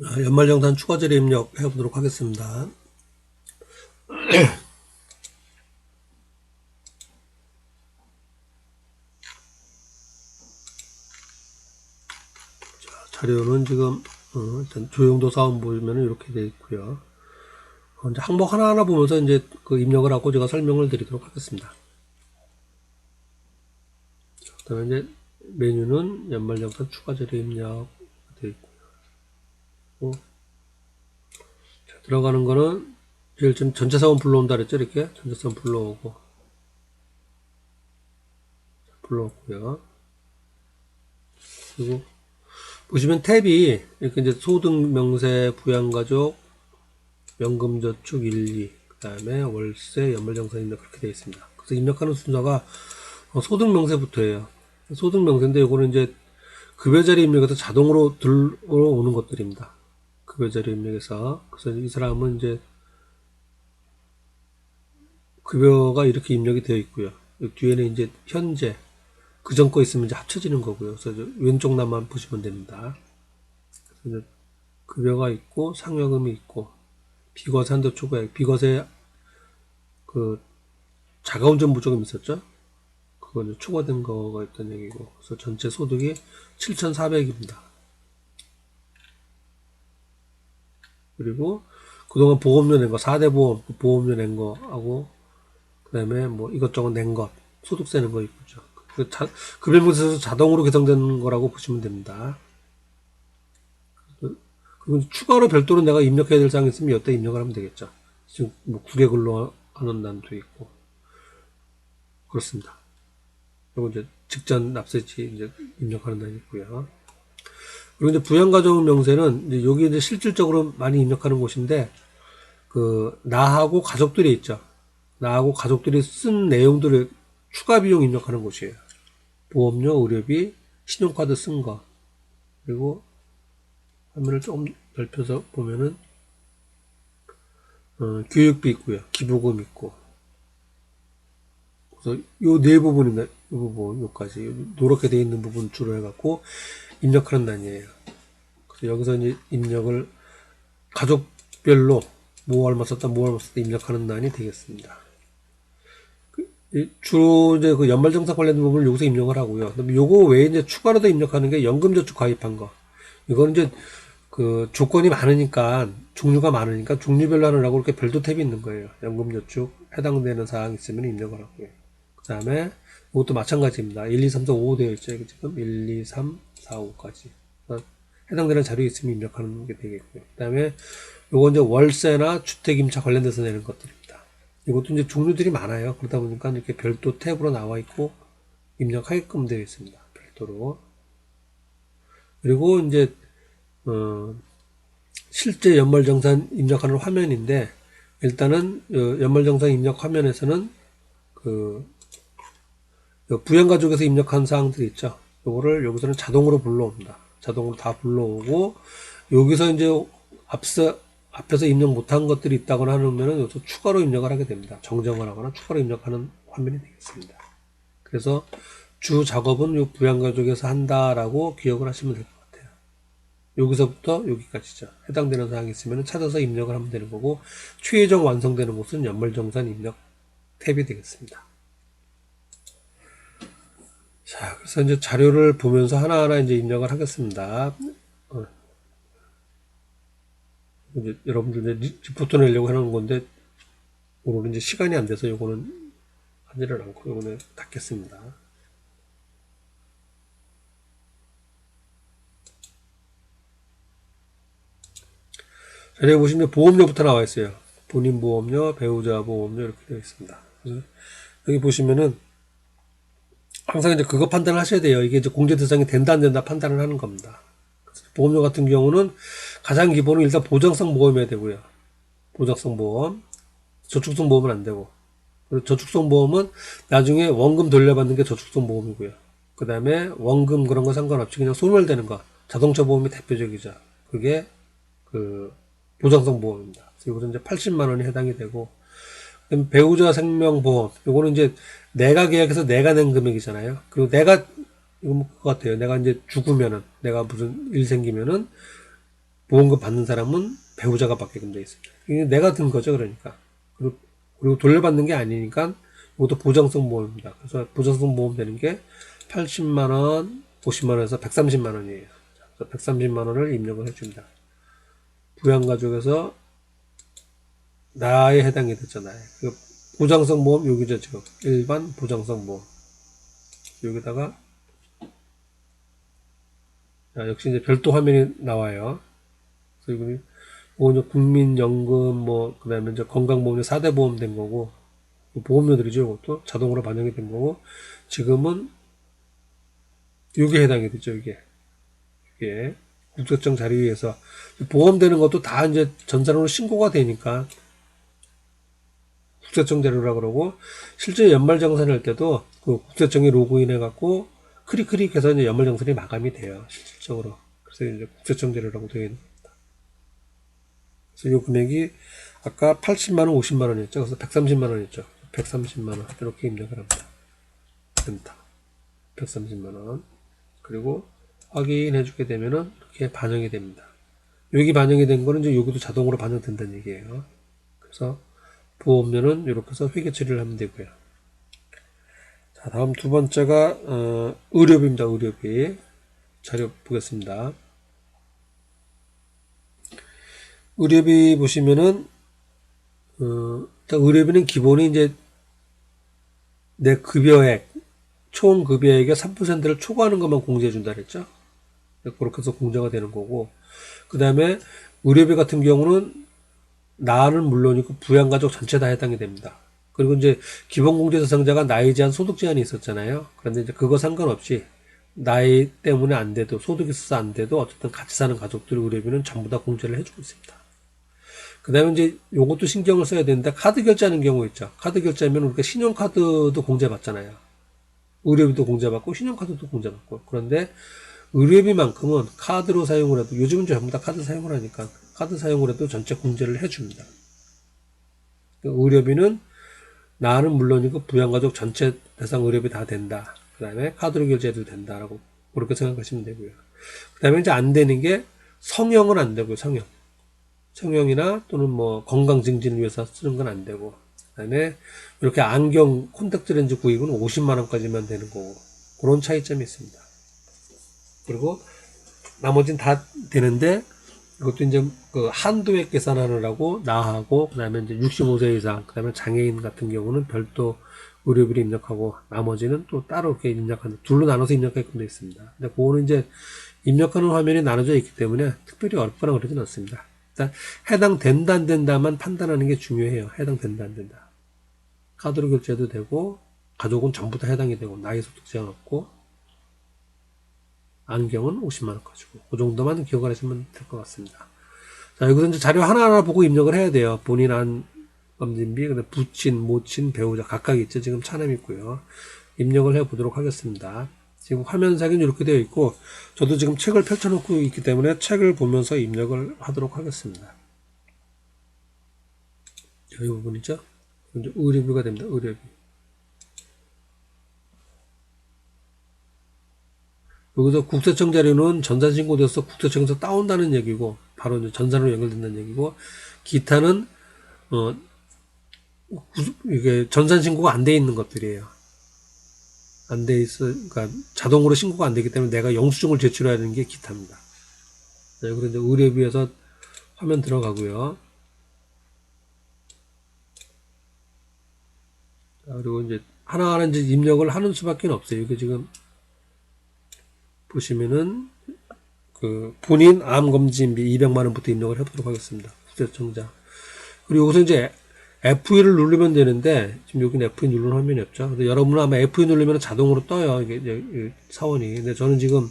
아, 연말정산 추가제로 입력해 보도록 하겠습니다. 자, 자료는 지금 어, 일단 조용도 사원 보시면 이렇게 되어 있고요. 어, 이제 항목 하나하나 보면서 이제 그 입력을 하고 제가 설명을 드리도록 하겠습니다. 자, 그다음에 이제 메뉴는 연말정산 추가제로 입력 되어 있고 요. 어, 자, 들어가는 거는 제일 좀 전체 사원 불러온다 그랬죠 이렇게 전체 사원 불러오고 자, 불러오고요. 그리고 보시면 탭이 이렇게 이제 소득 명세 부양가족 연금저축 1, 2 그 다음에 월세 연말정산 입력 그렇게 되어 있습니다. 그래서 입력하는 순서가 어, 소득 명세부터예요. 소득 명세인데 이거는 이제 급여자리 입력에서 자동으로 들어오는 것들입니다. 급여자리 입력에서 그래서 이 사람은 이제 급여가 이렇게 입력이 되어 있고요. 뒤에는 이제 현재 그전 거 있으면 이제 합쳐지는 거고요. 그래서 왼쪽 남만 보시면 됩니다. 그래서 급여가 있고 상여금이 있고 비과세 한도 초과액 비과세 그 자가운전 부조금 있었죠? 그거 이제 초과된 거가 있던 얘기고 그래서 전체 소득이 7,400입니다. 그리고 그동안 보험료 낸 거, 4대 보험, 보험료 낸 거 하고, 그 다음에 뭐 이것저것 낸 것, 소득세 낸거 있죠. 그 자, 급여명세에서 자동으로 계산되는 거라고 보시면 됩니다. 그- 그리고 추가로 별도로 내가 입력해야 될 사항이 있으면 여기다 입력을 하면 되겠죠. 지금 뭐 근로 하는 난도 있고. 그렇습니다. 그리고 이제 직전 납세지 이제 입력하는 난이 있고요. 그리고 이제 부양가정 명세는 이제 여기 이제 실질적으로 많이 입력하는 곳인데 그 나하고 가족들이 있죠. 나하고 가족들이 쓴 내용들을 추가 비용 입력하는 곳이에요. 보험료, 의료비, 신용카드 쓴 거. 그리고 화면을 조금 넓혀서 보면은 어, 교육비 있고요. 기부금 있고. 그래서 요 네 부분인가, 요 부분, 요까지 노랗게 되어 있는 부분 주로 해갖고 입력하는 단위예요. 그래서 여기서 이제 입력을 가족별로 뭐 얼마 썼다, 뭐 얼마 썼다 입력하는 단위 되겠습니다. 그, 이 주로 이제 그 연말정산 관련된 부분을 여기서 입력을 하고요. 요거 외에 이제 추가로 더 입력하는 게 연금저축 가입한 거. 이거는 이제 그 조건이 많으니까 종류가 많으니까 종류별로 하느라고 이렇게 별도 탭이 있는 거예요. 연금저축 해당되는 사항 있으면 입력을 하고요. 그 다음에 이것도 마찬가지입니다. 1, 2, 3, 4, 5 되어 있죠. 지금 1, 2, 3, 4, 5까지. 해당되는 자료 있으면 입력하는 게 되겠고요. 그 다음에 요건 이제 월세나 주택임차 관련돼서 내는 것들입니다. 이것도 이제 종류들이 많아요. 그러다 보니까 이렇게 별도 탭으로 나와 있고 입력하게끔 되어 있습니다. 별도로. 그리고 이제 어, 실제 연말정산 입력하는 화면인데 일단은 어, 연말정산 입력 화면에서는 그 부양가족에서 입력한 사항들이 있죠. 요거를 여기서는 자동으로 불러옵니다. 자동으로 다 불러오고 여기서 이제 앞서 앞에서 입력 못한 것들이 있다거나 하면은 여기서 추가로 입력을 하게 됩니다. 정정을 하거나 추가로 입력하는 화면이 되겠습니다. 그래서 주 작업은 요 부양가족에서 한다라고 기억을 하시면 될 것 같아요. 여기서부터 여기까지죠. 해당되는 사항이 있으면 찾아서 입력을 하면 되는 거고 최종 완성되는 곳은 연말정산 입력 탭이 되겠습니다. 자, 그래서 이제 자료를 보면서 하나하나 이제 입력을 하겠습니다. 어. 이제 여러분들 이제 리- 리포트 내려고 하는 건데 오늘은 이제 시간이 안 돼서 요거는 하지를 않고 요거는 닫겠습니다. 자리에 보시면 보험료부터 나와 있어요. 본인 보험료, 배우자 보험료 이렇게 되어 있습니다. 여기 보시면은 항상 이제 그거 판단을 하셔야 돼요. 이게 이제 공제 대상이 된다 안 된다 판단을 하는 겁니다. 보험료 같은 경우는 가장 기본은 일단 보장성 보험이어야 되고요. 보장성 보험, 저축성 보험은 안 되고. 그리고 저축성 보험은 나중에 원금 돌려받는 게 저축성 보험이고요. 그 다음에 원금 그런 거 상관없이 그냥 소멸되는 거. 자동차 보험이 대표적이죠. 그게 그 보장성 보험입니다. 그래서 이거는 이제 80만 원이 해당이 되고 배우자 생명보험 요거는 이제 내가 계약해서 내가 낸 금액이잖아요. 그리고 내가 이거 뭐 그거 같아요. 내가 이제 죽으면은 내가 무슨 일 생기면은 보험금 받는 사람은 배우자가 받게끔 되어 있습니다. 이게 내가 든 거죠, 그러니까. 그리고, 그리고 돌려받는 게 아니니까 이것도 보장성 보험입니다. 그래서 보장성 보험 되는 게 80만 원, 50만 원에서 130만 원이에요. 그래서 130만 원을 입력을 해줍니다. 부양가족에서 나에 해당이 됐잖아요. 그 보장성 보험 여기죠 지금 일반 보장성 보험 여기다가 자, 역시 이제 별도 화면이 나와요. 그래서 이거 이거 이제 국민연금 뭐 그다음에 이제 건강보험이 4대 보험 된 거고 보험료들이죠. 이것도 자동으로 반영이 된 거고 지금은 이게 해당이 되죠. 이게 이게 국세청 자료에서 보험되는 것도 다 이제 전산으로 신고가 되니까 국세청 자료라 그러고 실제 연말정산을 할 때도 그 국세청에 로그인해 갖고 클릭 클릭해서 이제 연말정산이 마감이 돼요 실질적으로 그래서 이제 국세청 자료라고 되어 있는 겁니다. 그래서 이 금액이 아까 80만 원, 50만 원이었죠. 그래서 130만 원이었죠. 130만 원 이렇게 입력을 합니다. 됩니다. 130만 원 그리고 확인해 주게 되면은 이렇게 반영이 됩니다. 여기 반영이 된 거는 이제 여기도 자동으로 반영된다는 얘기예요. 그래서 보험료는 이렇게 해서 회계 처리를 하면 되고요. 자, 다음 두 번째가 어, 의료비입니다. 의료비 자료 보겠습니다. 의료비 보시면은 어, 의료비는 기본이 이제 내 급여액 총 급여액의 3%를 초과하는 것만 공제해 준다 그랬죠. 그렇게 해서 공제가 되는 거고 그 다음에 의료비 같은 경우는 나는 물론이고 부양가족 전체 다 해당이 됩니다. 그리고 이제 기본공제 대상자가 나이 제한 소득 제한이 있었잖아요. 그런데 이제 그거 상관없이 나이 때문에 안 돼도 소득이 있어서 안 돼도 어쨌든 같이 사는 가족들 의료비는 전부 다 공제를 해주고 있습니다. 그 다음에 이제 요것도 신경을 써야 되는데 카드 결제하는 경우 있죠. 카드 결제하면 우리가 신용카드도 공제받잖아요. 의료비도 공제받고 신용카드도 공제받고 그런데 의료비만큼은 카드로 사용을 해도 요즘은 전부 다 카드 사용을 하니까 카드 사용을 해도 전체 공제를 해줍니다. 의료비는 나는 물론이고 부양가족 전체 대상 의료비 다 된다. 그 다음에 카드로 결제해도 된다라고 그렇게 생각하시면 되고요. 그 다음에 이제 안 되는 게 성형은 안 되고요. 성형. 성형이나 또는 뭐 건강 증진을 위해서 쓰는 건 안 되고 그 다음에 이렇게 안경 콘택트 렌즈 구입은 50만 원까지만 되는 거고 그런 차이점이 있습니다. 그리고 나머지는 다 되는데 이것도 이제 그 한도액 계산하느라고 나하고 그다음에 이제 65세 이상 그다음에 장애인 같은 경우는 별도 의료비를 입력하고 나머지는 또 따로 이렇게 입력하는 둘로 나눠서 입력하게끔 되어 있습니다. 근데 그거는 이제 입력하는 화면이 나눠져 있기 때문에 특별히 어렵거나 그러진 않습니다. 일단 해당된다 안 된다만 판단하는 게 중요해요. 해당된다 안 된다. 카드로 결제도 되고 가족은 전부 다 해당이 되고 나이 소득 제한 없고 안경은 50만 원 가지고 그 정도만 기억을 하시면 될 것 같습니다. 자 여기서 이제 자료 하나하나 보고 입력을 해야 돼요. 본인 안 검진비, 근데 부친, 모친, 배우자 각각 있죠. 지금 차남 있고요. 입력을 해 보도록 하겠습니다. 지금 화면상은 이렇게 되어 있고 저도 지금 책을 펼쳐 놓고 있기 때문에 책을 보면서 입력을 하도록 하겠습니다. 이 부분 이죠. 이제 의료비가 됩니다. 의료비. 여기서 국세청 자료는 전산신고돼서 국세청에서 따온다는 얘기고 바로 이제 전산으로 연결된다는 얘기고 기타는 어 이게 전산신고가 안 돼 있는 것들이에요. 안 돼 있어, 그러니까 자동으로 신고가 안 되기 때문에 내가 영수증을 제출해야 되는 게 기타입니다. 네, 이제 의뢰비에서 화면 들어가고요. 자, 그리고 이제 하나하나 이제 입력을 하는 수밖에 없어요. 이게 지금 보시면은 그 본인 암 검진비 200만 원부터 입력을 해보도록 하겠습니다. 국세청장. 그리고 여기서 이제 F2를 누르면 되는데 지금 여기는 F2 누르는 화면이 없죠. 근데 여러분은 아마 F2 누르면 자동으로 떠요. 이게, 사원이. 근데 저는 지금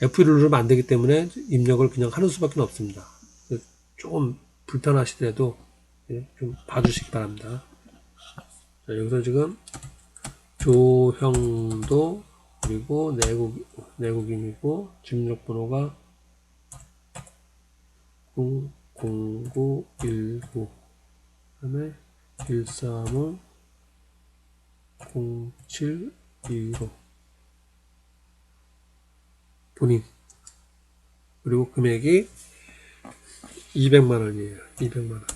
F2를 누르면 안 되기 때문에 입력을 그냥 하는 수밖에 없습니다. 조금 불편하시더라도 예, 좀 봐주시기 바랍니다. 자, 여기서 지금 조형도 그리고 내국 내국인이고 주민등록번호가 00919 그다음에 135 0725 본인 그리고 금액이 200만 원이에요. 200만 원.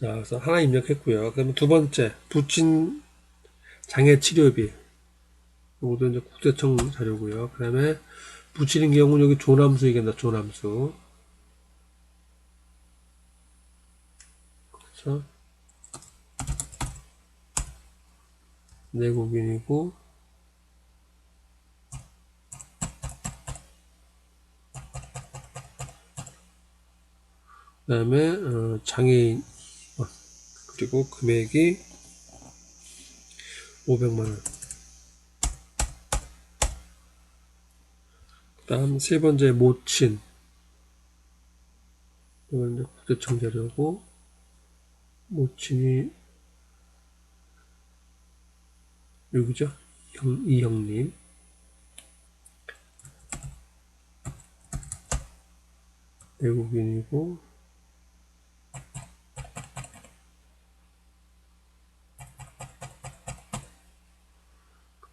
자, 그래서 하나 입력했고요. 그다음에 두 번째 부친 장애 치료비. 이것도 이제 국세청 자료고요. 그 다음에 붙이는 경우는 여기 조남수 얘기한다. 조남수. 그렇죠? 내국인이고 그 다음에 어, 장애인 어, 그리고 금액이 500만 원. 그 다음 세 번째 모친. 이건 이제 국세청 자료고 모친이 여기죠? 형, 이형님. 외국인이고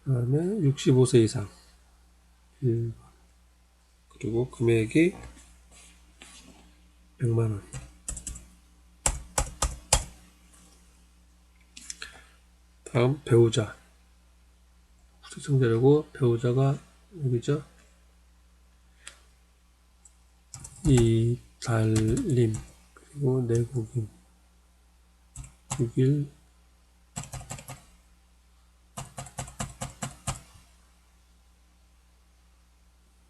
그 다음에 65세 이상. 1번 그리고 금액이 100만원. 다음 배우자. 구체청자라고 배우자가 여기죠? 이달림. 그리고 내국인. 6일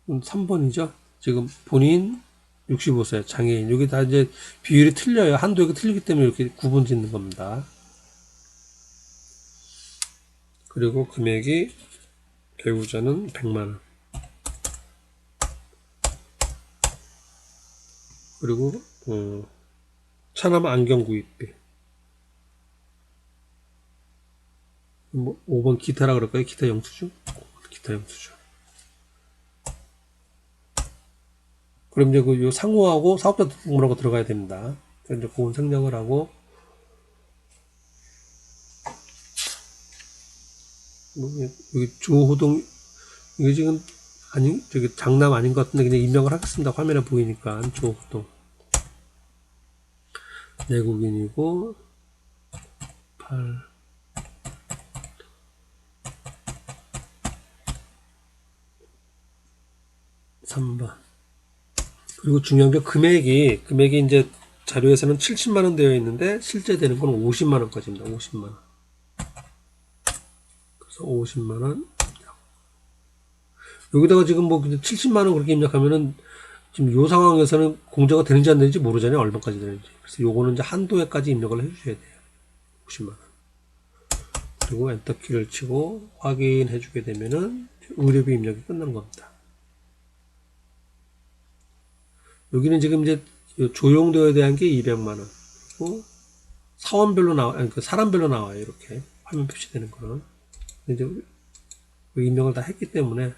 3번이죠. 지금 본인 65세 장애인 여기 다 이제 비율이 틀려요. 한도가 틀리기 때문에 이렇게 구분 짓는 겁니다. 그리고 금액이 배우자는 100만 원. 그리고 어, 차남 안경 구입비. 뭐 5번 기타라 그럴까요? 기타 영수증? 기타 영수증. 그럼 이제 그요 상호하고 사업자 등록하고 들어가야 됩니다. 이제 그건 생략을 하고 뭐 여기 조호동 이게 지금 아니 저기 장남 아닌 것 같은데 그냥 입력을 하겠습니다. 화면에 보이니까 조호동 내국인이고 8 3번 그리고 중요한 게 금액이 금액이 이제 자료에서는 70만 원 되어 있는데 실제 되는 건 50만 원까지입니다. 50만 원. 그래서 50만 원. 여기다가 지금 뭐 70만 원 그렇게 입력하면은 지금 요 상황에서는 공제가 되는지 안 되는지 모르잖아요. 얼마까지 되는지. 그래서 요거는 이제 한도에까지 입력을 해 주셔야 돼요. 50만 원. 그리고 엔터 키를 치고 확인해 주게 되면은 의료비 입력이 끝난 겁니다. 여기는 지금 이제 조용도에 대한 게 200만 원. 그리고 사원별로 나와, 아니 그 사람별로 나와요. 이렇게 화면 표시되는 거는. 이제 그 입력을 다 했기 때문에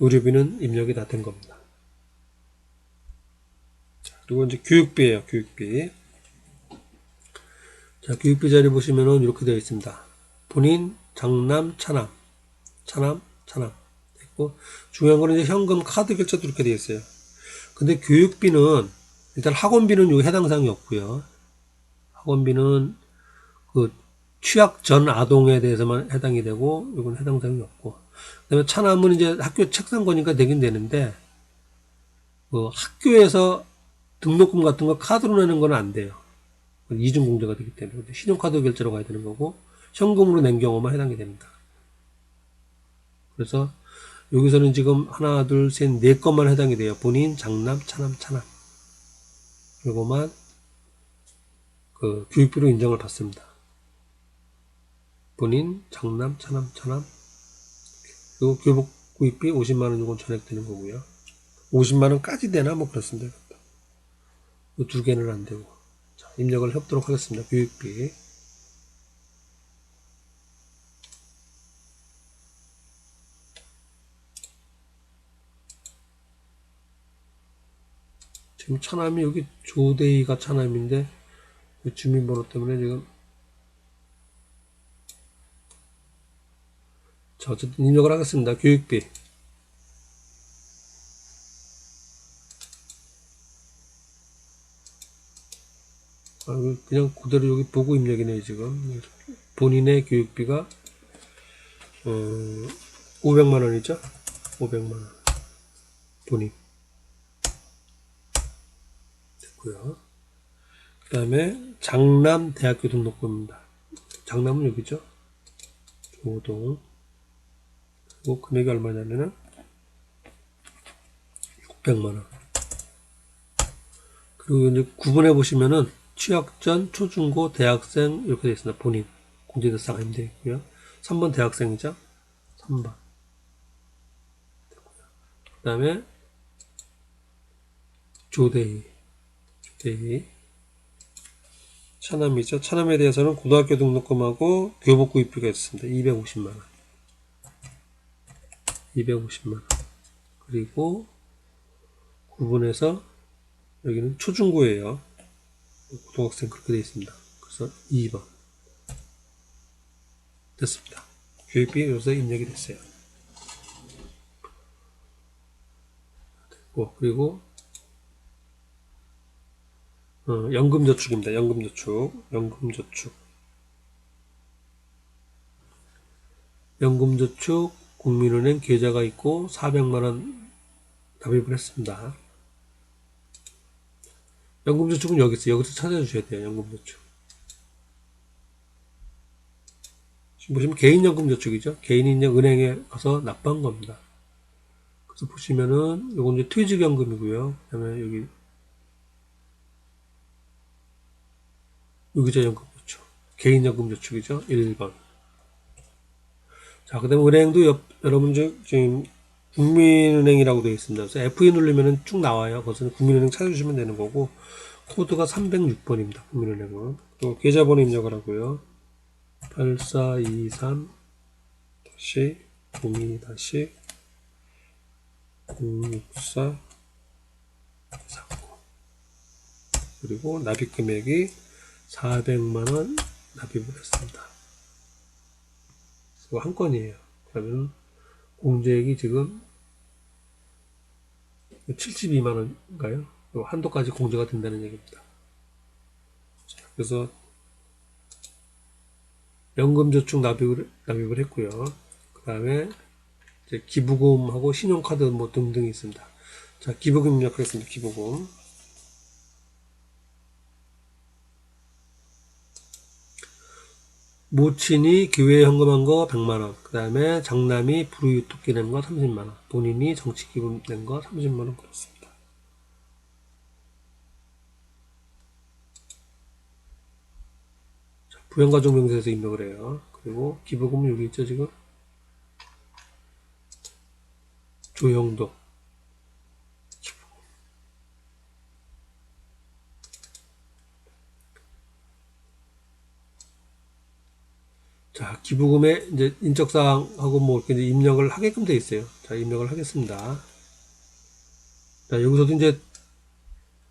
의료비는 입력이 다 된 겁니다. 자, 그리고 이제 교육비예요. 교육비. 자, 교육비 자리 보시면은 이렇게 되어 있습니다. 본인, 장남, 차남, 차남, 차남. 있고 중요한 거는 이제 현금 카드 결제도 이렇게 되어 있어요. 근데 교육비는 일단 학원비는 요 해당 사항이 없고요. 학원비는 그 취약 전 아동에 대해서만 해당이 되고 이건 해당 사항이 없고 그다음에 차남은 이제 학교 책상 거니까 되긴 되는데 그 학교에서 등록금 같은 거 카드로 내는 건 안 돼요. 이중 공제가 되기 때문에 신용카드 결제로 가야 되는 거고 현금으로 낸 경우만 해당이 됩니다. 그래서 여기서는 지금 하나, 둘, 셋, 네 건만 해당이 돼요. 본인, 장남, 차남, 차남. 이거만 그 교육비로 인정을 받습니다. 본인, 장남, 차남, 차남. 그리고 교복 구입비 50만 원 이건 전액되는 거고요. 50만 원까지 되나 뭐 그렇습니다. 이두 개는 안 되고. 자, 입력을 해보도록 하겠습니다. 교육비. 지금 차남이 여기 조대희가 차남인데 그 주민번호 때문에 지금 자, 어쨌든 입력을 하겠습니다. 교육비. 아, 그냥 그대로 여기 보고 입력이네요, 지금. 본인의 교육비가, 어, 500만원이죠? 500만원. 본인. 됐고요. 그 다음에 장남 대학교 등록금입니다. 장남은 여기죠? 조동. 그리고 금액이 얼마냐면은 600만원. 그리고 이제 구분해 보시면은 취학 전 초중고 대학생 이렇게 되어 있습니다. 본인 공제대상 아닌데 있고요. 3번 대학생이죠. 3번. 그 다음에 조대희. 조대희. 차남이죠. 차남에 대해서는 고등학교 등록금하고 교복 구입비가 있습니다. 250만원. 250만원. 그리고 구분해서 여기는 초중고예요. 고등학생 그렇게 되어 있습니다. 그래서 2번. 됐습니다. 교육비 여기서 입력이 됐어요. 그리고 어, 연금저축입니다. 연금저축. 연금저축. 연금저축 국민은행 계좌가 있고 400만원 납입을 했습니다. 연금저축은 여기 있어요. 여기서 찾아주셔야 돼요. 연금저축. 지금 보시면 개인연금저축이죠. 이제 은행에 가서 납부한 겁니다. 그래서 보시면은 요건 이제 퇴직연금이고요. 그다음에 여기 유기자 연금 저축, 개인연금 저축이죠. 1번. 자, 그 다음에 은행도 옆, 여러분 저- 지금 국민은행이라고 되어 있습니다. 그래서 F2 누르면은 쭉 나와요. 그것은 국민은행 찾아주시면 되는 거고, 코드가 306번입니다. 국민은행은. 또 계좌번호 입력을 하고요. 8423 다시 02 다시 064 39 그리고 납입 금액이 400만원 납입을 했습니다. 이거 한 건이에요. 그러면 공제액이 지금 72만원인가요? 한도까지 공제가 된다는 얘기입니다. 자, 그래서 연금저축 납입을, 납입을 했고요. 그 다음에 기부금하고 신용카드 뭐 등등이 있습니다. 자, 기부금 입력하겠습니다. 기부금. 모친이 교회에 헌금한 거 100만원, 그 다음에 장남이 불우유토끼 낸 거 30만원, 본인이 정치기금 낸 거 30만원 그렇습니다. 자, 부양가족 명세에서 입력을 해요. 그리고 기부금은 여기 있죠, 지금? 조형도. 자, 기부금의 이제 인적사항하고 뭐 이렇게 이제 입력을 하게끔 돼 있어요. 자, 입력을 하겠습니다. 자, 여기서도 이제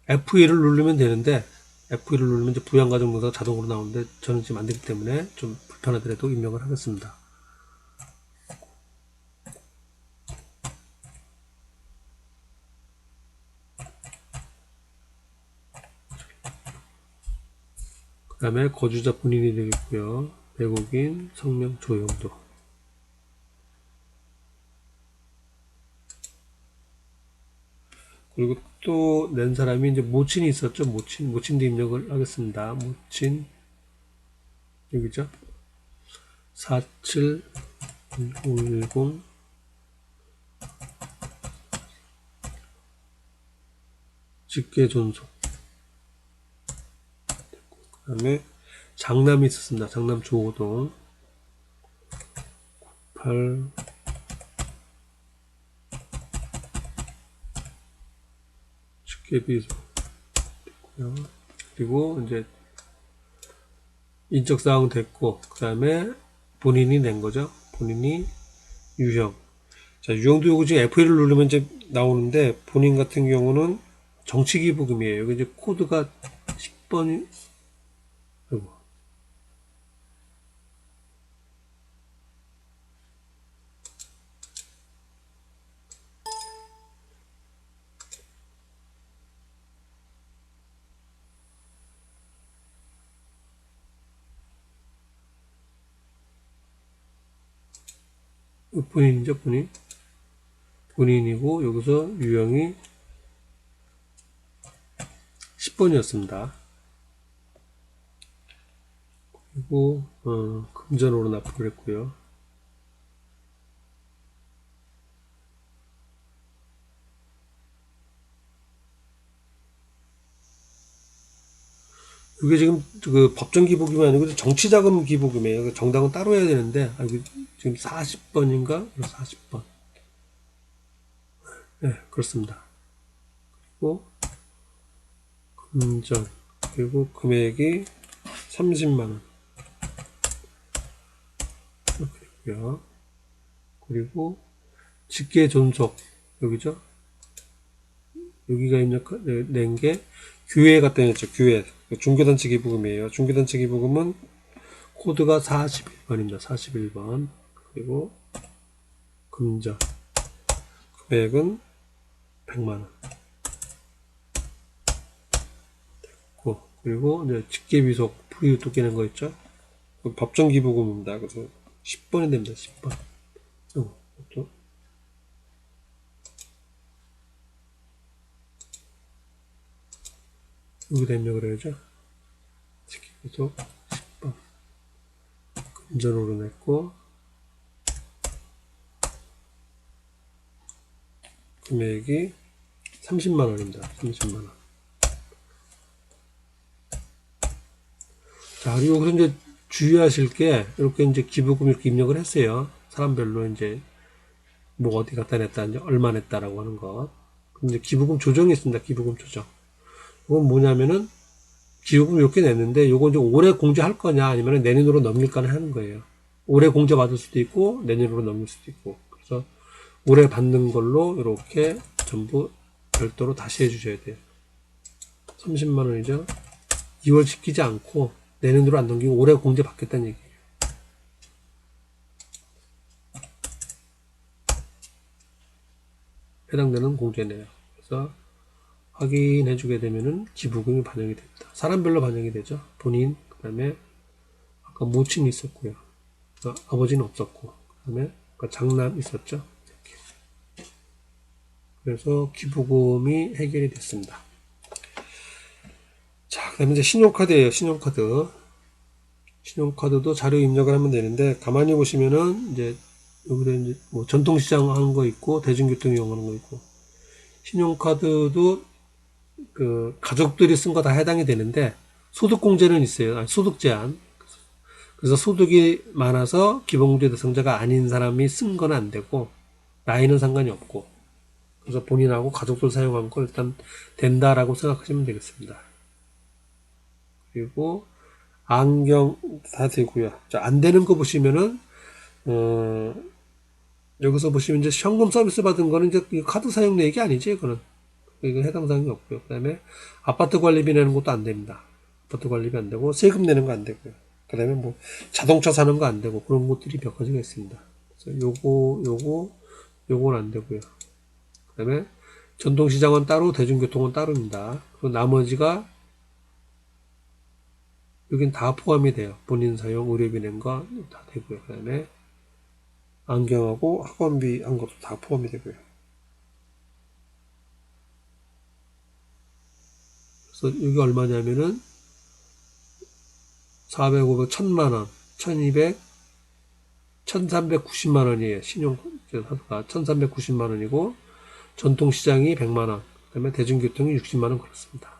F2를 누르면 되는데, F2를 누르면 이제 부양가정명사가 자동으로 나오는데, 저는 지금 안 되기 때문에 좀 불편하더라도 입력을 하겠습니다. 그 다음에 거주자 본인이 되겠고요. 외국인 성명 조용도. 그리고 또 낸 사람이 이제 모친이 있었죠. 모친, 모친도 입력을 하겠습니다. 모친, 여기죠. 47 1010 직계 존속. 그 다음에 장남이 있었습니다. 장남 조호동 98 직계비소 됐고요. 그리고 이제 인적사항 됐고 그 다음에 본인이 낸 거죠. 본인이 유형 자 유형도 요거 지금 F1을 누르면 이제 나오는데 본인 같은 경우는 정치기부금이에요. 여기 이제 코드가 10번 본인이죠, 본인. 본인이고, 여기서 유형이 10번이었습니다. 그리고, 어, 금전으로 납부를 했고요. 이게 지금 그 법정 기부금이 아니고 정치자금 기부금이에요. 그 정당은 따로 해야 되는데, 아, 지금 40번인가? 40번. 네, 그렇습니다. 그리고, 금전. 그리고 금액이 30만원. 그리고요. 그리고, 직계 존속. 여기죠? 여기가 입력된 게 교회 갖다 냈죠. 교회. 중개단체 기부금이에요. 중개단체 기부금은 코드가 41번입니다. 41번. 그리고 금전. 금액은 100만원. 됐고. 그리고 이제 직계비속 프리유 또 깨는 거 있죠. 그 법정 기부금입니다. 그래서 10번이 됩니다. 10번. 어, 또 여기다 입력을 해야죠. 직계비속 10번. 금전으로 냈고, 금액이 30만원입니다. 30만원. 자, 그리고 여기서 이제 주의하실 게, 이렇게 이제 기부금 이렇게 입력을 했어요. 사람별로 이제, 뭐 어디 갖다 냈다, 이제 얼마 냈다라고 하는 것. 근데 기부금 조정이 있습니다. 기부금 조정. 이건 뭐냐면은 기부금 이렇게 냈는데 요거 이제 올해 공제할 거냐 아니면 내년으로 넘길 거냐 하는 거예요. 올해 공제 받을 수도 있고 내년으로 넘길 수도 있고 그래서 올해 받는 걸로 이렇게 전부 별도로 다시 해주셔야 돼요. 30만 원이죠. 2월 시키지 않고 내년으로 안 넘기고 올해 공제 받겠다는 얘기예요. 해당되는 공제네요. 그래서 확인해 주게 되면은 기부금이 반영이 됩니다. 사람별로 반영이 되죠. 본인, 그 다음에 아까 모친이 있었고요. 어, 아버지는 없었고, 그 다음에 아까 장남 있었죠. 이렇게. 그래서 기부금이 해결이 됐습니다. 자, 그 다음에 이제 신용카드예요. 신용카드. 신용카드도 자료 입력을 하면 되는데, 가만히 보시면은, 이제, 여기다 이제 뭐 전통시장 하는 거 있고, 대중교통 이용하는 거 있고, 신용카드도 그 가족들이 쓴 거 다 해당이 되는데 소득공제는 있어요. 아니, 소득 제한. 그래서 소득이 많아서 기본공제 대상자가 아닌 사람이 쓴 건 안 되고 나이는 상관이 없고 그래서 본인하고 가족들 사용한 거 일단 된다라고 생각하시면 되겠습니다. 그리고 안경 다 되고요. 자, 안 되는 거 보시면은 어, 여기서 보시면 이제 현금 서비스 받은 거는 이제 이 카드 사용 내역이 아니지, 이거는. 이건 해당 사항이 없고요. 그 다음에 아파트 관리비 내는 것도 안 됩니다. 아파트 관리비 안 되고 세금 내는 거 안 되고요. 그 다음에 뭐 자동차 사는 거 안 되고 그런 것들이 몇 가지가 있습니다. 그래서 요거, 요거, 요건 안 되고요. 그 다음에 전통시장은 따로, 대중교통은 따로입니다. 그리고 나머지가 여긴 다 포함이 돼요. 본인 사용, 의료비 낸 거 다 되고요. 그 다음에 안경하고 학원비 한 것도 다 포함이 되고요. 그래서 여기 얼마냐면은 400, 500, 1000만원, 1200, 1390만 원이에요. 신용 카드가 1390만 원이고 전통시장이 100만 원, 그 다음에 대중교통이 60만 원 그렇습니다.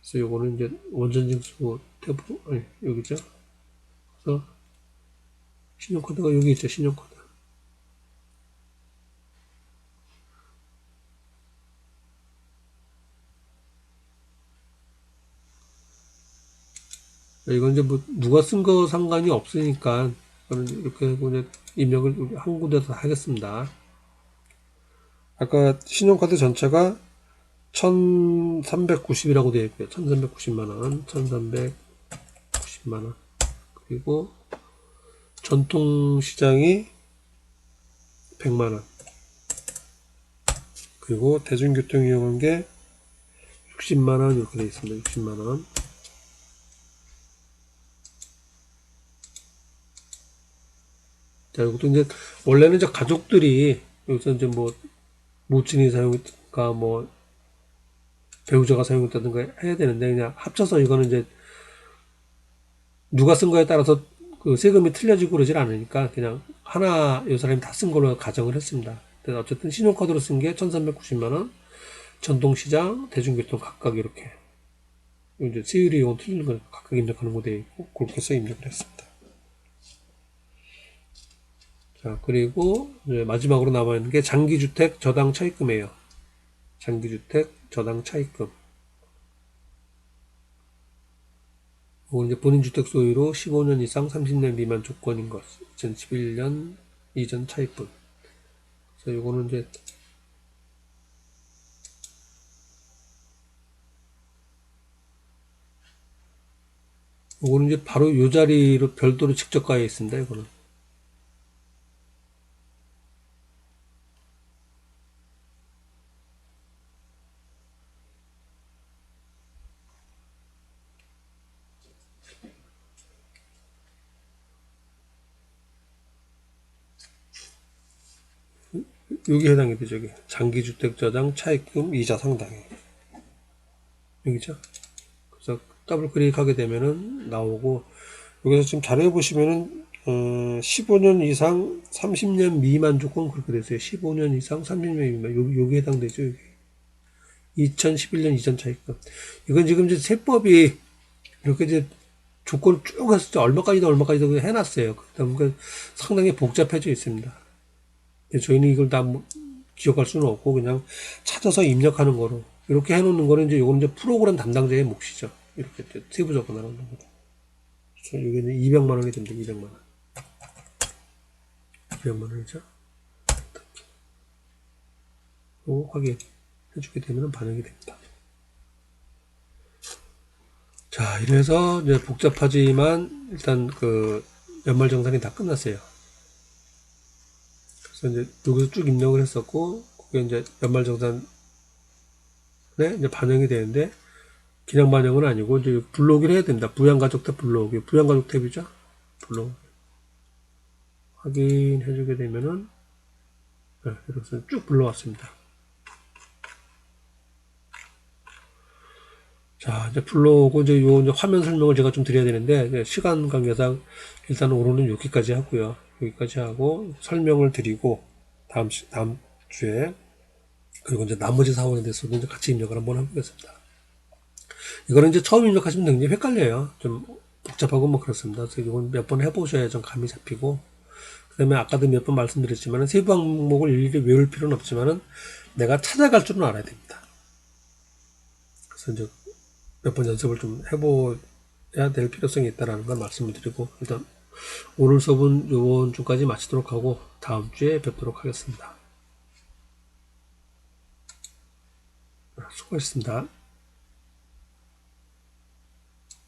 그래서 요거는 이제 원전징수 태부 아니 여기죠. 그래서 신용카드가 여기 있죠. 신용카드. 이건 이제 뭐 누가 쓴 거 상관이 없으니까 이렇게 이제 입력을 한 군데서 하겠습니다. 아까 신용카드 전체가 1390이라고 되어 있고요. 1390만원, 1390만원. 그리고 전통시장이 100만원. 그리고 대중교통 이용한 게 60만원 이렇게 되어 있습니다. 60만원. 자, 이것도 이제, 원래는 이제 가족들이, 여기서 이제 뭐, 모친이 사용했던가, 뭐, 배우자가 사용했다든가 해야 되는데, 그냥 합쳐서 이거는 이제, 누가 쓴 거에 따라서 그 세금이 틀려지고 그러질 않으니까, 그냥 하나, 이 사람이 다 쓴 걸로 가정을 했습니다. 어쨌든 신용카드로 쓴 게 1390만원, 전동시장, 대중교통 각각 이렇게. 이제 세율이 이건 틀리는 걸 각각 입력하는 거 되어 있고, 그렇게 해서 입력을 했습니다. 자, 그리고 마지막으로 남아있는 게 장기주택 저당 차입금이에요. 장기주택 저당 차입금. 이건 이제 본인 주택 소유로 15년 이상 30년 미만 조건인 것. 2011년 이전 차입금. 그래서 이거는 이제 이거는 이제 바로 요 자리로 별도로 직접 가야 있습니다. 이거는. 여기 해당이 되죠. 여기 장기주택 저장 차입금 이자 상당히 여기죠. 그래서 더블 클릭하게 되면은 나오고 여기서 지금 자료해 보시면은 어, 15년 이상 30년 미만 조건 그렇게 됐어요. 15년 이상 30년 미만 여기 여기 해당되죠. 여기 2011년 이전 차입금 이건 지금 이제 세법이 이렇게 이제 조건을 쭉 해서 이제 얼마까지도 얼마까지도 해놨어요. 그러니까 상당히 복잡해져 있습니다. 근데 저희는 이걸 다 뭐- 기억할 수는 없고 그냥 찾아서 입력하는 거로 이렇게 해놓는 거는 이제 요건 이제 프로그램 담당자의 몫이죠. 이렇게 세부 거죠. 그래서 여기는 200만 원이 됩니다. 200만 원. 200만 원이죠. 또 확인해주게 되면 반영이 됩니다. 자, 이래서 이제 복잡하지만 일단 그 연말정산이 다 끝났어요. 그래서 이제 여기서 쭉 입력을 했었고, 그게 이제 연말정산에 이제 반영이 되는데, 그냥 반영은 아니고, 이제 불러오기를 해야 됩니다. 부양가족 탭 불러오기. 부양가족 탭이죠? 불러오기. 확인해주게 되면은, 네, 이렇게 쭉 불러왔습니다. 자, 이제 불러오고, 이제 요 이제 화면 설명을 제가 좀 드려야 되는데, 시간 관계상 일단 오늘은 여기까지 하고요. 여기까지 하고, 설명을 드리고, 다음, 시- 다음 주에, 그리고 이제 나머지 사원에 대해서도 이제 같이 입력을 한번 해보겠습니다. 이거는 이제 처음 입력하시면 굉장히 헷갈려요. 좀 복잡하고 뭐 그렇습니다. 그래서 이건 몇 번 해보셔야 좀 감이 잡히고, 그 다음에 아까도 몇 번 말씀드렸지만, 세부 항목을 일일이 외울 필요는 없지만은, 내가 찾아갈 줄은 알아야 됩니다. 그래서 이제 몇 번 연습을 좀 해봐야 될 필요성이 있다는 걸 말씀을 드리고 일단 오늘 수업은 이번 주까지 마치도록 하고 다음 주에 뵙도록 하겠습니다. 수고하셨습니다.